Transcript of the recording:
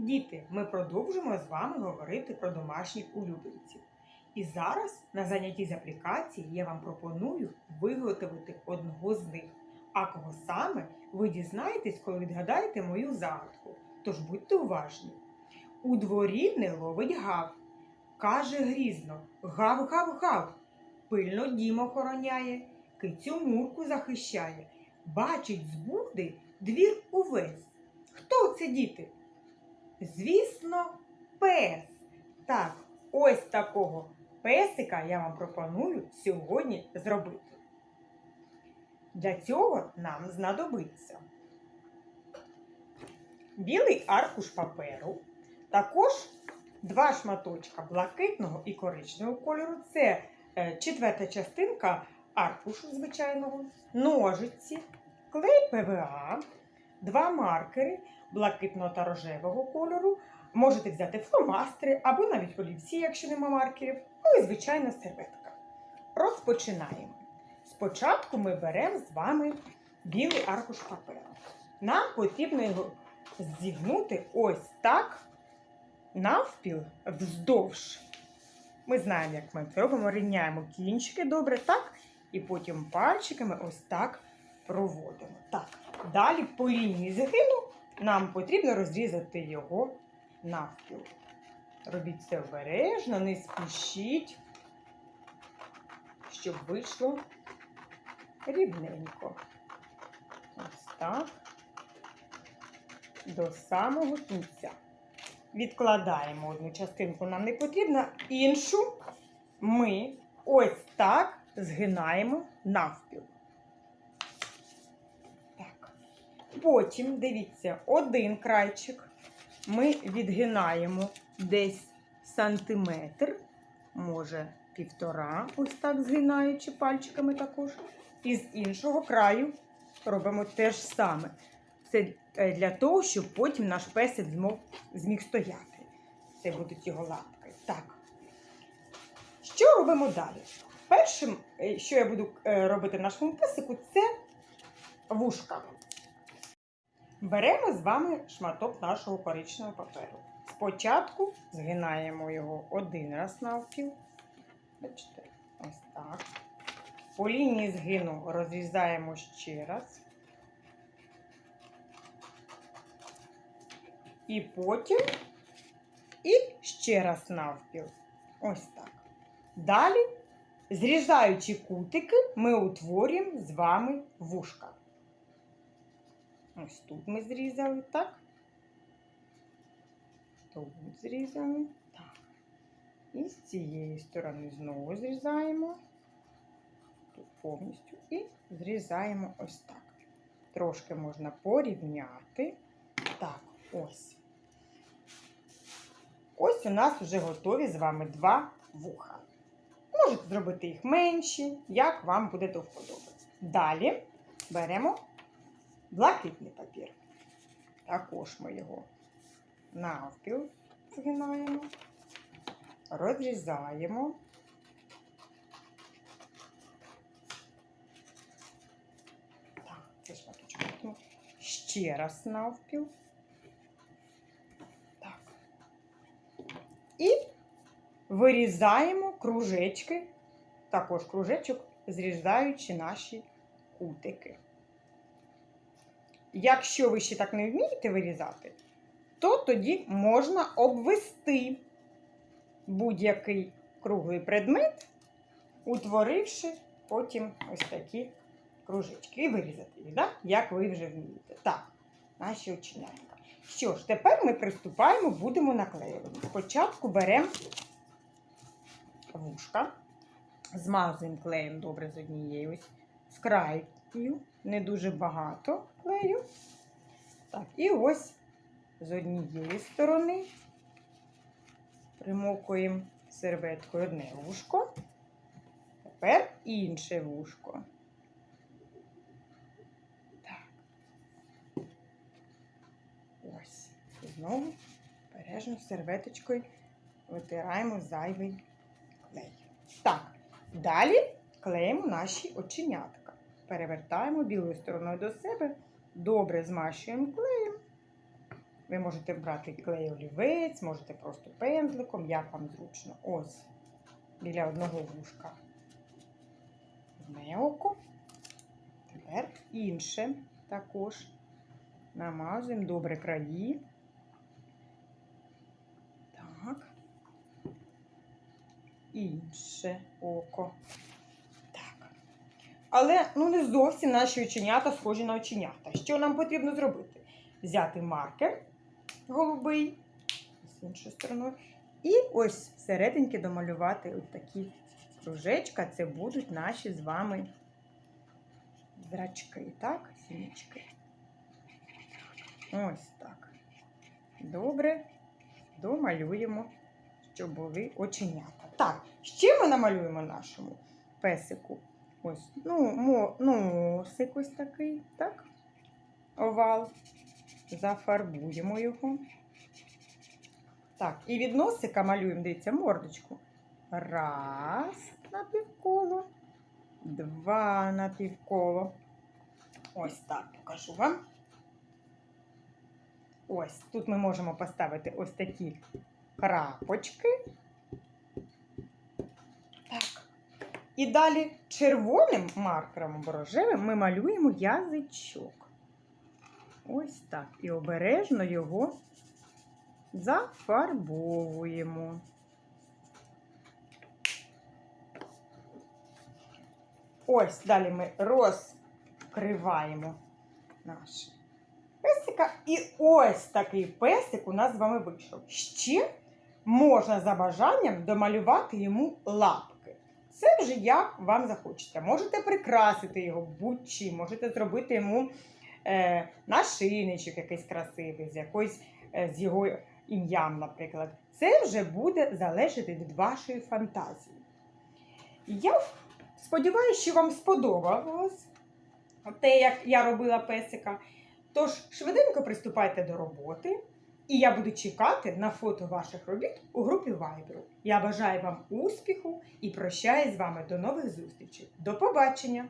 Діти, ми продовжимо з вами говорити про домашніх улюбленців. І зараз на занятті з аплікації я вам пропоную виготовити одного з них. А кого саме ви дізнаєтесь, коли відгадаєте мою загадку. Тож будьте уважні. У дворі не ловить гав. Каже грізно: гав-гав-гав. Пильно дім охороняє, кицю мурку захищає. Бачить з бурди двір увесь. Хто це діти? Звісно, пес. Так, ось такого песика я вам пропоную сьогодні зробити. Для цього нам знадобиться білий аркуш паперу, також два шматочка блакитного і коричневого кольору. Це е, четверта частинка аркушу звичайного, ножиці, клей ПВА, два маркери блакитного та рожевого кольору. Можете взяти фломастери або навіть олівці, якщо нема маркерів, ну і звичайна серветка. Розпочинаємо. Спочатку ми беремо з вами білий аркуш паперу. Нам потрібно його зігнути ось так навпіл вздовж. Ми знаємо, як ми це робимо, рівняємо кінчики добре, так? І потім пальчиками ось так проводимо. Так. Далі по лінії згину нам потрібно розрізати його навпіл. Робіть це обережно, не спішіть, щоб вийшло рівненько. Ось так. До самого кінця. Відкладаємо одну частинку, нам не потрібно, іншу ми ось так згинаємо навпіл. Так. Потім, дивіться, один крайчик ми відгинаємо десь сантиметр, може півтора, ось так згинаючи пальчиками також. І з іншого краю робимо те ж саме. Це е, для того, щоб потім наш песик зміг стояти. Це будуть його лапки. Так. Що робимо далі? Першим, е, що я буду е, робити нашому песику, це вушка. Беремо з вами шматок нашого коричневого паперу. Спочатку згинаємо його один раз навпіл. Бачите, ось так. По лінії згину розрізаємо ще раз. І потім і ще раз навпіл. Ось так. Далі, зрізаючи кутики, ми утворюємо з вами вушка. Ось тут ми зрізали, так? Тут зрізали. Так. І з цієї сторони знову зрізаємо. Тут повністю. І зрізаємо ось так. Трошки можна порівняти. Так, ось. Ось у нас вже готові з вами два вуха. Можете зробити їх менші, як вам буде до вподоби. Далі беремо блакитний папір. Також ми його навпіл згинаємо, розрізаємо. Так, це шматочок. викину. Ще раз навпіл. Так. І вирізаємо кружечки, також кружечок, зрізаючи наші кутики. Якщо ви ще так не вмієте вирізати, то тоді можна обвести будь-який круглий предмет, утворивши потім ось такі кружечки і вирізати їх, да? як ви вже вмієте. Так, наші оченятка. Що ж, тепер ми приступаємо, будемо наклеювати. Спочатку беремо вушка, змазуємо клеєм добре з однієї ось з краю, не дуже багато клею. Так, і ось з однієї сторони примокуємо серветкою одне вушко, тепер інше вушко. Так. Ось. Знову бережно серветочкою витираємо зайвий клей. Так, далі клеїмо наші оченятка. Перевертаємо білою стороною до себе, добре змащуємо клеєм Ви можете брати клей олівець, можете просто пензликом, як вам зручно. Ось, біля одного вушка. Одне око. Тепер інше також. Намазуємо добре краї. Так. Інше око. Але ну, не зовсім наші оченята схожі на оченята. Що нам потрібно зробити? Взяти маркер голубий, з іншою стороною, і ось всерединки домалювати ось такі кружечка. Це будуть наші з вами зрачки, так? Сіночки. Ось так. Добре. Домалюємо, щоб були оченята. Так, ще ми намалюємо нашому песику. Ось, ну, мо, носик ось такий, так? Овал. Зафарбуємо його. Так, і від носика малюємо, дивіться, мордочку. Раз на півколо, два на півколо. Ось так покажу вам. Ось тут ми можемо поставити ось такі крапочки. Так. І далі червоним маркером або рожевим ми малюємо язичок. Ось так. І обережно його зафарбовуємо. Ось далі ми розкриваємо наш песика. І ось такий песик у нас з вами вийшов. Ще можна за бажанням домалювати йому лапки. Це вже як вам захочете. Можете прикрасити його будь-чим, можете зробити йому е, нашийничок якийсь красивий, з якоюсь е, з його ім'ям, наприклад. Це вже буде залежати від вашої фантазії. Я сподіваюся, що вам сподобалось те, як я робила песика. Тож швиденько приступайте до роботи, і я буду чекати на фото ваших робіт у групі Viber. Я бажаю вам успіху і прощаюсь з вами до нових зустрічей. До побачення!